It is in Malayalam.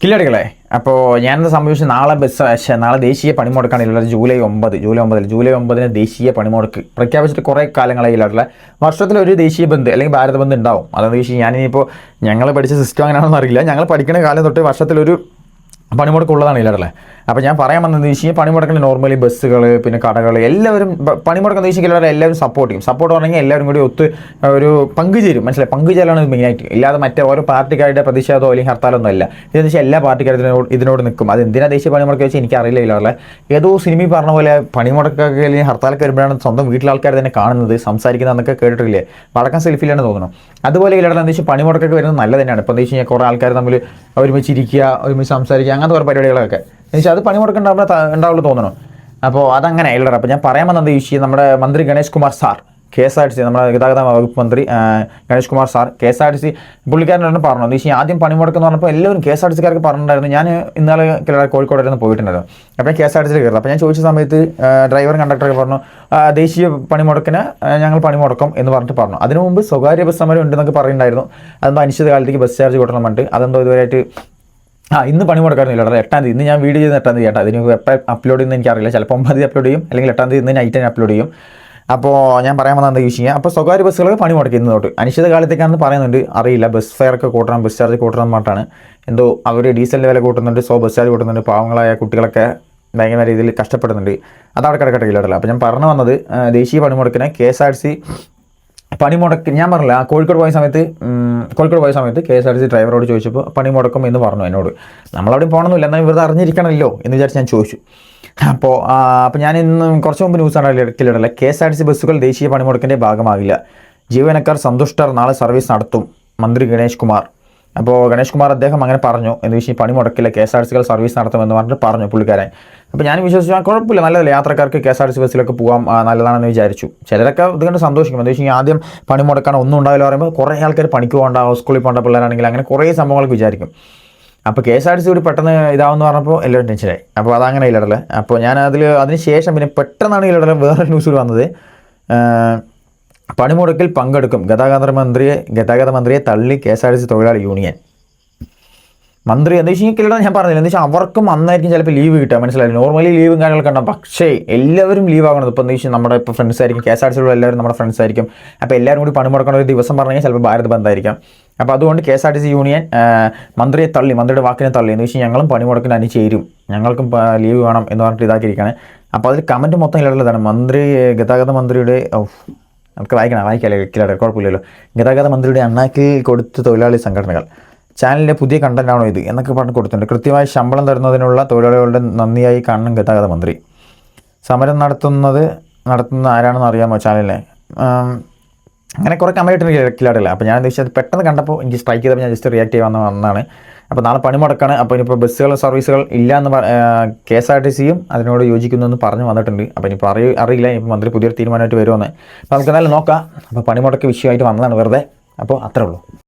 കില്ലടികളെ അപ്പോൾ ഞാനെന്ത് സംഭവിച്ചു നാളെ ബസ് നാളെ ദേശീയ പണിമുടക്കാണ് ജൂലൈ ഒമ്പത് ജൂലൈ ഒമ്പതിൽ ജൂലൈ ഒമ്പതിന് ദേശീയ പണിമുടക്ക് പ്രഖ്യാപിച്ചിട്ട് കുറേ കാലങ്ങളായി ഇല്ലാട്ടുള്ള വർഷത്തിൽ ഒരു ദേശീയ ബന്ദ് അല്ലെങ്കിൽ ഭാരത ബന്ദ് ഉണ്ടാവും. അതെന്ന് വെച്ച് ഞാനിപ്പോൾ ഞങ്ങൾ പഠിച്ച സിസ്റ്റം അങ്ങനെയാണെന്ന് അറിയില്ല. ഞങ്ങൾ പഠിക്കുന്ന കാലം തൊട്ട് വർഷത്തിലൊരു പണിമുടക്കുള്ളതാണ് ഇല്ലാട്ടല്ലേ അപ്പോൾ ഞാൻ പറയാൻ വന്നത് വെച്ച് കഴിഞ്ഞാൽ പണിമുടക്കിൽ നോർമലി ബസ്സുകൾ പിന്നെ കടകൾ എല്ലാവരും ബ- പണിമുടക്കം ഉദ്ദേശിക്കുന്നവരെ എല്ലാവരും സപ്പോർട്ട് ചെയ്യും. സപ്പോർട്ട് പറഞ്ഞെങ്കിൽ എല്ലാവരും കൂടി ഒത്ത് ഒരു പങ്കുചേരും മനസ്സിലായി? പങ്കുചേരലാണ് മെയിനായിട്ട് ഇല്ലാതെ മറ്റേ ഓരോ പാർട്ടിക്കാരുടെ പ്രതിഷേധമോ അല്ലെങ്കിൽ ഹർത്താലൊന്നും അല്ല. ഇതെന്ന് വെച്ചാൽ എല്ലാ പാർട്ടിക്കാരും ഇതിനോട് ഇതിനോട് നിൽക്കും അത് എന്തിനാ ദേശീയ പണിമുടക്ക് വെച്ചാൽ എനിക്ക് അറിയില്ല ഇല്ലാതെ ഏതോ സിനിമയിൽ പറഞ്ഞ പോലെ പണിമുടക്കൊക്കെ അല്ലെങ്കിൽ ഹർത്താലൊക്കെ വരുമ്പോഴാണ് സ്വന്തം വീട്ടിലെ ആൾക്കാർ തന്നെ കാണുന്നത് സംസാരിക്കുന്നത് എന്നൊക്കെ കേട്ടിട്ടില്ലേ? വടക്കം സെൽഫിയിലാണ് തോന്നുന്നു. അതുപോലെ ഇല്ലാതെ എന്താ വെച്ചാൽ പണിമുടക്കൊക്കെ വരുന്നത് നല്ല തന്നെയാണ്. ഇപ്പോൾ എന്താ വെച്ച് കഴിഞ്ഞാൽ കുറേ ആൾക്കാർ തമ്മിൽ ഒരുമിച്ച് ഇരിക്കുക ഒരുമിച്ച് സംസാരിക്കുക അങ്ങനത്തെ കുറേ പരിപാടികളൊക്കെ. എന്നുവെച്ചാൽ അത് പണിമുടക്ക് ഉണ്ടാകുമ്പോൾ ഉണ്ടാവുള്ളൂ തോന്നണം. അപ്പോൾ അതങ്ങനെ ഇല്ല അപ്പോൾ ഞാൻ പറയാൻ വന്നത് ഈ നമ്മുടെ മന്ത്രി Ganesh Kumar sir K S R T C നമ്മുടെ ഗതാഗത വകുപ്പ് മന്ത്രി Ganesh Kumar sir K S R T C പുള്ളിക്കാരനോട് പറഞ്ഞു. എന്ന് വെച്ചാൽ ആദ്യം പണിമുടക്കെന്ന് പറഞ്ഞപ്പോൾ എല്ലാവരും കെ എസ് ആർ ടി സിക്കാർക്ക് പറഞ്ഞിട്ടുണ്ടായിരുന്നു. ഞാൻ ഇന്നലെ കിള- കോഴിക്കോടായിരുന്നു പോയിട്ടുണ്ടായിരുന്നു അപ്പോൾ കെ എസ് ആർ ടി സിയിൽ കയറുന്നത് അപ്പോൾ ഞാൻ ചോദിച്ച സമയത്ത് ഡ്രൈവർ കണ്ടക്ടറൊക്കെ പറഞ്ഞു ദേശീയ പണിമുടക്കിന് ഞങ്ങൾ പണിമുടക്കും എന്ന് പറഞ്ഞിട്ട് പറഞ്ഞു. അതിനു മുമ്പ് സ്വകാര്യ ബസ് സമരം ഉണ്ടെന്നൊക്കെ പറയുന്നുണ്ടായിരുന്നു. അതെന്തോ അനിശ്ചിതകാലത്തേക്ക് ബസ് ചാർജ് കൂട്ടണം പറഞ്ഞിട്ട്. അതെന്തോ ഇതുവരെയായിട്ട് ആ ഇന്ന് പണി മുടക്കാറുന്നില്ല കേട്ടോ. എട്ടാം തീയതി. ഇന്ന് ഞാൻ വീഡിയോ ചെയ്യുന്ന എട്ടാം തീയതി കേട്ടോ അതിന് എപ്പോൾ അപ്ലോഡ് ചെയ്യുന്ന എനിക്കറിയില്ല. ചിലപ്പോൾ ഒമ്പത് തീയതി അപ്ലോഡ് ചെയ്യും. അല്ലെങ്കിൽ എട്ടാം തീയതി ഇന്ന് നൈറ്റ് തന്നെ അപ്ലോഡ് ചെയ്യും. അപ്പോൾ ഞാൻ പറയാൻ വന്നത് എന്താ അപ്പോൾ സ്വകാര്യ ബസ്സുകൾ പണി മുടക്കി ഇന്ന് തൊട്ട് അനിശ്ചിതകാലത്തേക്കാണെന്ന് പറയുന്നുണ്ട്. അറിയില്ല. ബസ് ഫെയർ ഒക്കെ കൂട്ടണം ബസ് ചാർജ് കൂട്ടണം മാത്രമാണ് എന്തോ അവർ ഡീസലിന്റെ വില കൂട്ടുന്നുണ്ട്. സോ ബസ് ചാർജ് കൂട്ടുന്നുണ്ട്. പാവങ്ങളായ കുട്ടികളൊക്കെ ഭയങ്കര രീതിയിൽ കഷ്ടപ്പെടുന്നുണ്ട്. അതവിടെ കിടക്കട്ടെ ഇല്ലല്ലോ അപ്പോൾ ഞാൻ പറഞ്ഞു വന്നത് ദേശീയ പണിമുടക്കിനെ കെ എസ് ആർ സി പണിമുടക്ക് ഞാൻ പറഞ്ഞില്ല ആ കോഴിക്കോട് പോയ സമയത്ത് കോഴിക്കോട് പോയ സമയത്ത് K S R T C ഡ്രൈവറോട് ചോദിച്ചപ്പോൾ പണിമുടക്കും എന്ന് പറഞ്ഞു എന്നോട്. നമ്മളവിടെ പോകണമെന്നില്ല എന്നാൽ ഇവർ അറിഞ്ഞിരിക്കണമല്ലോ എന്ന് വിചാരിച്ച് ഞാൻ ചോദിച്ചു. അപ്പോൾ അപ്പോൾ ഞാൻ ഇന്ന് കുറച്ച് മുമ്പ് ന്യൂസാണ് ഇടക്കിലിടല്ലേ K S R T C ബസ്സുകൾ ദേശീയ പണിമുടക്കിന്റെ ഭാഗമാകില്ല. ജീവനക്കാർ സന്തുഷ്ടർ നാളെ സർവീസ് നടത്തും. മന്ത്രി ഗണേഷ് കുമാർ. അപ്പോൾ ഗണേഷ് കുമാർ അദ്ദേഹം അങ്ങനെ പറഞ്ഞു. എന്ന് വെച്ചാൽ പണി മുടക്കില്ല കെ എസ് ആർ സികൾ സർവീസ് നടത്തുമെന്ന് പറഞ്ഞിട്ട് പറഞ്ഞു പുള്ളിക്കാരൻ. അപ്പോൾ ഞാൻ വിശ്വസിച്ചു കുഴപ്പമില്ല നല്ലതല്ലേ യാത്രക്കാർക്ക് കെ എസ് ആർ സി ബസ്സിലൊക്കെ പോകാം നല്ലതാണെന്ന് വിചാരിച്ചു. ചിലരൊക്കെ ഇത് കണ്ട് സന്തോഷിക്കും. എന്ന് വെച്ചാൽ ആദ്യം പണി മുടക്കാൻ ഒന്നും ഉണ്ടാവില്ല പറയുമ്പോൾ കുറേ ആൾക്കാർ പണിക്ക് പോകണ്ട സ്കൂളിൽ പോകേണ്ട പിള്ളേരാണെങ്കിൽ അങ്ങനെ കുറേ സംഭവങ്ങളൊക്കെ വിചാരിക്കും. അപ്പോൾ കെ എസ് ആർ സി കൂടി പെട്ടെന്ന് ഇതാവെന്ന് പറഞ്ഞപ്പോൾ എല്ലാവരും ടെൻഷനായി. അപ്പോൾ അതങ്ങനെ ഇല്ലടല്ലേ. അപ്പോൾ ഞാൻ അതിൽ അതിന് ശേഷം പിന്നെ പെട്ടെന്നാണ് ഇല്ലടല്ലേ വേറെ ന്യൂസ് വന്നത്. പണിമുടക്കിൽ പങ്കെടുക്കും ഗതാഗത മന്ത്രിയെ ഗതാഗത മന്ത്രിയെ തള്ളി K S R T C തൊഴിലാളി യൂണിയൻ. മന്ത്രി എന്താ വെച്ചാൽ കില്ലട ഞാൻ പറഞ്ഞില്ല? എന്താ വെച്ചാൽ അവർക്കും അന്നായിരിക്കും ചിലപ്പോൾ ലീവ് കിട്ടുക മനസ്സിലായി നോർമലി ലീവും കാര്യങ്ങളൊക്കെ ഉണ്ടാവും. പക്ഷേ എല്ലാവരും ലീവ് ആകണം. ഇപ്പോൾ എന്താ വെച്ചാൽ നമ്മുടെ ഇപ്പോൾ ഫ്രണ്ട്സ് ആയിരിക്കും കെ എസ് ആർ ടി സിയിലുള്ള എല്ലാവരും നമ്മുടെ ഫ്രണ്ട്സ് ആയിരിക്കും. അപ്പോൾ എല്ലാവരും കൂടി പണി മുടക്കുന്ന ഒരു ദിവസം പറഞ്ഞാൽ ചിലപ്പോൾ ഭാരത് ബന്ധായിരിക്കാം അപ്പോൾ അതുകൊണ്ട് K S R T C union മന്ത്രിയെ തള്ളി മന്ത്രിയുടെ വാക്കിനെ തള്ളി. എന്ന് വെച്ചാൽ ഞങ്ങളും പണിമുടക്കിന് അനുചേരും ഞങ്ങൾക്കും ലീവ് വേണം എന്ന് പറഞ്ഞിട്ട് ഇതാക്കിയിരിക്കുകയാണ് അപ്പോൾ അതിൽ കമന്റ് മൊത്തം ഇല്ലാത്തതാണ്. മന്ത്രി ഗതാഗത മന്ത്രിയുടെ നമുക്ക് വായിക്കണം വായിക്കാല്ലേ കിലടെ കുഴപ്പമില്ലല്ലോ ഗതാഗത മന്ത്രിയുടെ അണ്ണാക്കിൽ കൊടുത്ത തൊഴിലാളി സംഘടനകൾ. ചാനലിന്റെ പുതിയ കണ്ടന്റ് ആണോ ഇത്? എന്നൊക്കെ പറഞ്ഞ് കൊടുത്തിട്ടുണ്ട്. കൃത്യമായി ശമ്പളം തരുന്നതിനുള്ള തൊഴിലാളികളുടെ നന്ദിയായി കാണണം ഗതാഗത മന്ത്രി. സമരം നടത്തുന്നത് നടത്തുന്ന ആരാണെന്ന് അറിയാമോ ചാനലിനെ? അങ്ങനെ കുറേ കമന്റ് കിലാടില്ല അപ്പോൾ ഞാൻ ഉദ്ദേശിച്ചത് പെട്ടെന്ന് കണ്ടപ്പോൾ എനിക്ക് സ്ട്രൈക്ക് ചെയ്തപ്പോൾ ഞാൻ ജസ്റ്റ് റിയാക്ട് ചെയ്യാമെന്ന് വന്നതാണ്. അപ്പോൾ നാളെ പണിമുടക്കാണ് അപ്പോൾ ഇനിയിപ്പോൾ ബസ്സുകൾ സർവീസുകൾ ഇല്ല എന്ന് കെ എസ് ആർ ടി സിയും അതിനോട് യോജിക്കുന്നു എന്ന് പറഞ്ഞു വന്നിട്ടുണ്ട്. അപ്പോൾ ഇനിയിപ്പോൾ അറിയ അറിയില്ല. ഇപ്പോൾ മന്ത്രി പുതിയൊരു തീരുമാനമായിട്ട് വരുമെന്ന് അപ്പോൾ നമുക്ക് എന്തായാലും നോക്കാം. അപ്പോൾ പണിമുടക്ക് വിഷയമായിട്ട് വന്നതാണ് വെറുതെ. അപ്പോൾ അത്രേ ഉള്ളൂ.